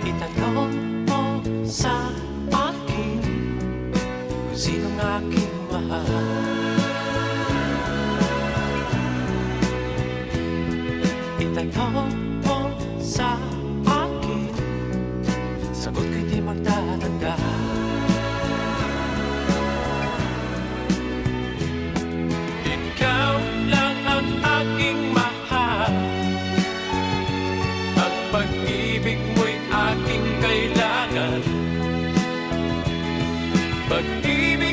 Itanong mo sa akin. Kung sinong aking mahal. Itanong mo sa akin. Sagot ko'y di magtatanda. Ikaw lang ang aking mahal. Ang pag-ibig mo'y aking kailangan Pag-ibig